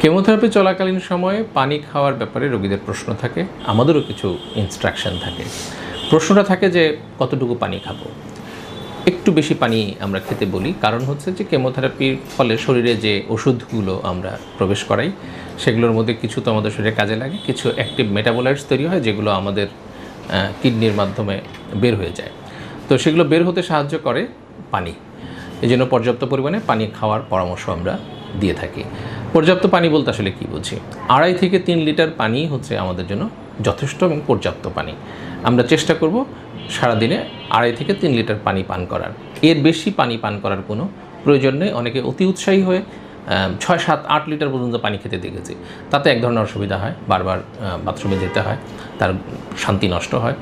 Chemotherapy চলাকালীন সময়ে পানি খাওয়ার ব্যাপারে রোগীদের প্রশ্ন থাকে, আমাদেরও কিছু ইনস্ট্রাকশন থাকে। প্রশ্নটা থাকে যে, কতটুকু পানি খাব? একটু বেশি পানি আমরা খেতে বলি, কারণ হচ্ছে যে, কেমোথেরাপির ফলে শরীরে যে ওষুধগুলো আমরা প্রবেশ করাই, সেগুলোর মধ্যে কিছু তো আমাদের শরীরে কাজে লাগে, কিছু অ্যাক্টিভ মেটাবোলাইটস তৈরি হয়, যেগুলো আমাদের কিডনির মাধ্যমে বের হয়ে যায়। তো সেগুলো বের হতে সাহায্য করে পানি। এই জন্য পর্যাপ্ত পরিমাণে পানি খাওয়ার পরামর্শ আমরা দিয়ে থাকি। পর্যাপ্ত পানি বলতে আসলে কী বুঝি? আড়াই থেকে তিন লিটার পানি হচ্ছে আমাদের জন্য যথেষ্ট এবং পর্যাপ্ত পানি। আমরা চেষ্টা করব সারাদিনে আড়াই থেকে তিন লিটার পানি পান করার। এর বেশি পানি পান করার কোনো প্রয়োজন নেই। অনেকে অতি উৎসাহী হয়ে ছয়, সাত, আট লিটার পর্যন্ত পানি খেতে দেখেছি। তাতে এক ধরনের অসুবিধা হয়। বারবার বাথরুমে যেতে হয়, তার শান্তি নষ্ট হয়।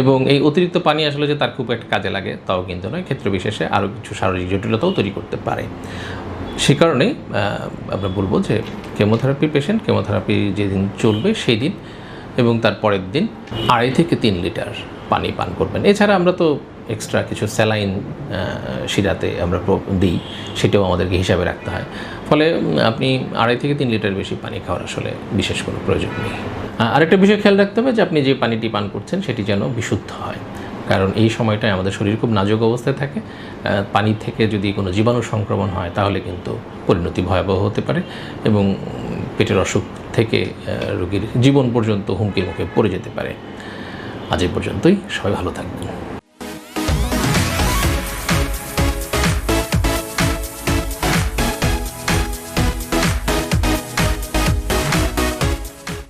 এবং এই অতিরিক্ত পানি আসলে যে তার খুব একটা কাজে লাগে, তাও কিন্তু নয়। ক্ষেত্র বিশেষে আরও কিছু শারীরিক জটিলতাও তৈরি করতে পারে। সে কারণেই আহ, আমরা বলব যে কেমোথেরাপি পেশেন্ট কেমোথেরাপি যেদিন চলবে সেই দিন এবং তার পরের দিন আড়াই থেকে তিন লিটার পানি পান করবেন। এছাড়া আমরা তো এক্সট্রা কিছু স্যালাইন শিরাতে আমরা দিই সেটাও আমাদেরকে হিসাবে রাখতে হয়। ফলে আপনি আড়াই থেকে তিন লিটার বেশি পানি খাওয়ার আসলে বিশেষ কোনো প্রয়োজন নেই। আরেকটা বিষয় খেয়াল রাখতে হবে যে আপনি যে পানিটি পান করছেন সেটি যেন বিশুদ্ধ হয়। কারণ এই সময়টায় আমাদের শরীর খুব নাজুক অবস্থায় থাকে। পানি থেকে যদি কোনো জীবাণু সংক্রমণ হয়, তাহলে কিন্তু পরিণতি ভয়াবহ হতে পারে এবং পেটের অসুখ থেকে রোগীর জীবন পর্যন্ত হুমকির মুখে পড়ে যেতে পারে। আজ এই পর্যন্তই। সবাই ভালো থাকবেন।